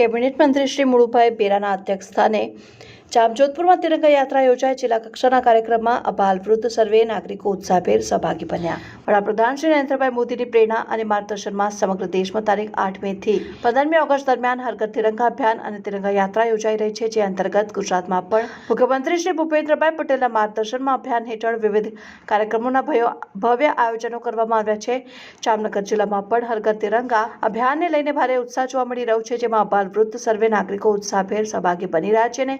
Cabinet મંત્રી શ્રી મુળુભાઈ બેરાના અધ્યક્ષસ્થાને જામજોધપુરમાં તિરંગા યાત્રા યોજાઈ જિલ્લા કક્ષાના કાર્યક્રમમાં અબાલ વૃદ્ધ સર્વે નાગરિકો ઉત્સાહભેર સહભાગી બન્યા. વડાપ્રધાન શ્રી નરેન્દ્રભાઈ મોદીની પ્રેરણા અને માર્ગદર્શનમાં સમગ્ર દેશમાં તારીખ આઠથી પંદરમી ઓગસ્ટ દરમિયાન હર ઘર તિરંગા અભિયાન અને તિરંગા યાત્રા યોજાઈ રહી છે, જે અંતર્ગત ગુજરાતમાં પણ મુખ્યમંત્રી શ્રી ભૂપેન્દ્રભાઈ પટેલના માર્ગદર્શનમાં અભિયાન હેઠળ વિવિધ કાર્યક્રમોના ભવ્ય આયોજનો કરવામાં આવ્યા છે. જામનગર જિલ્લામાં પણ હર તિરંગા અભિયાનને લઈને ભારે ઉત્સાહ જોવા મળી રહ્યો છે, જેમાં અબાલ વૃદ્ધ સર્વે નાગરિકો ઉત્સાહભેર સહભાગી બની રહ્યા છે અને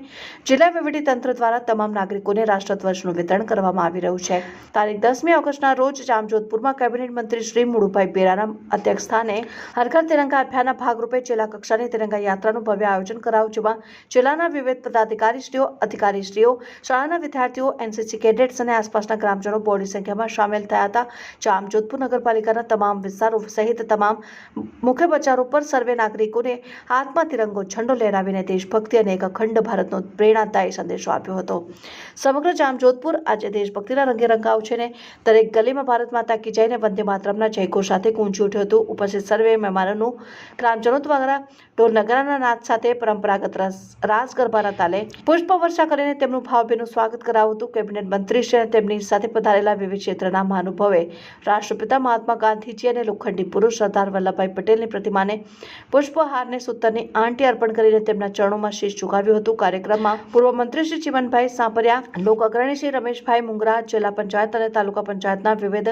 જિલ્લા તંત્ર દ્વારા તમામ નાગરિકોને રાષ્ટ્રધ્વજનું વિતરણ કરવામાં આવી રહ્યું છે. તારીખ દસમી ઓગસ્ટના રોજ જામજોધપુરમાં કેબિનેટ મંત્રી શ્રી મુળુભાઈ બેરાના અધ્યક્ષસ્થાને હર ઘર તિરંગા અભિયાનના ભાગરૂપે જિલ્લા કક્ષાની તિરંગા યાત્રાનું ભવ્ય આયોજન કરાયું, જેમાં જિલ્લાના વિવિધ પદાધિકારીશ્રીઓ, અધિકારીશ્રીઓ, શાળાના વિદ્યાર્થીઓ, એનસીસી કેડેટ્સ અને આસપાસના ગ્રામજનો બોડી સંખ્યામાં સામેલ થયા હતા. જામજોધપુર નગરપાલિકાના તમામ વિસ્તારો સહિત તમામ મુખ્ય બજારો પર સર્વે નાગરિકોને હાથમાં તિરંગો, ઝંડો લહેરાવીને દેશભક્તિ અને એક અખંડ ભારતનો પ્રેરણાદાયી સંદેશો આપ્યો હતો. સમગ્ર જામજોધપુર આજે દેશભક્તિના રંગે રંગાવ છે ને દરેક ગલીમાં ભારત માતા કી જઈને વંદે માતરમના જયઘોષ સાથે ગુંજી ઉઠ્યું હતું. ઉપસ્થિત સર્વે મહેમાનોનું ગ્રામજનો દ્વારા ઢોલ નગારાના નાદ સાથે પરંપરાગત રાસ ગરબાના તાલે પુષ્પ કરીને તેમનું ભાવભીનું સ્વાગત કરાવ્યું હતું. કેબિનેટ મંત્રી શ્રી અને તેમની સાથે પધારેલા વિવિધ ક્ષેત્રના મહાનુભાવે રાષ્ટ્રપિતા મહાત્મા ગાંધીજી અને લોખંડી પુરુષ સરદાર વલ્લભભાઈ પટેલની પ્રતિમાને પુષ્પહારને સૂતરની આંટી અર્પણ કરીને તેમના ચરણોમાં શીશ ઝુકાવ્યું હતું. કાર્યક્રમમાં પૂર્વ મંત્રી શ્રી ચિમનભાઈ સાંપરિયા લોક અગ્રણી શ્રી રમેશભાઈ મુંગરા, જિલ્લા પંચાયત અને તાલુકા પંચાયતના વિવિધ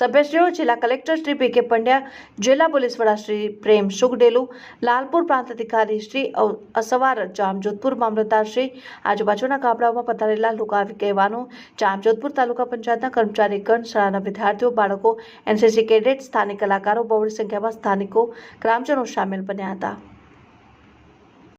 સભ્યશ્રીઓ, જિલ્લા કલેક્ટર શ્રી પી કે પંડ્યા, જિલ્લા પોલીસ વડા શ્રી પ્રેમ સુગડેલુ, લાલપુર પ્રાંત અધિકારી શ્રી અસવાર જામજોધપુર, મામલતદાર શ્રી આજુબાજુના ગામડાઓમાં પધારેલા લોકો કહેવાનો, જામજોધપુર તાલુકા પંચાયતના કર્મચારીગણ શાળાના વિદ્યાર્થીઓ, બાળકો, એનસીસી કેડેટ, સ્થાનિક કલાકારો બહોળી સંખ્યામાં સ્થાનિકો, ગ્રામજનો સામેલ બન્યા હતા.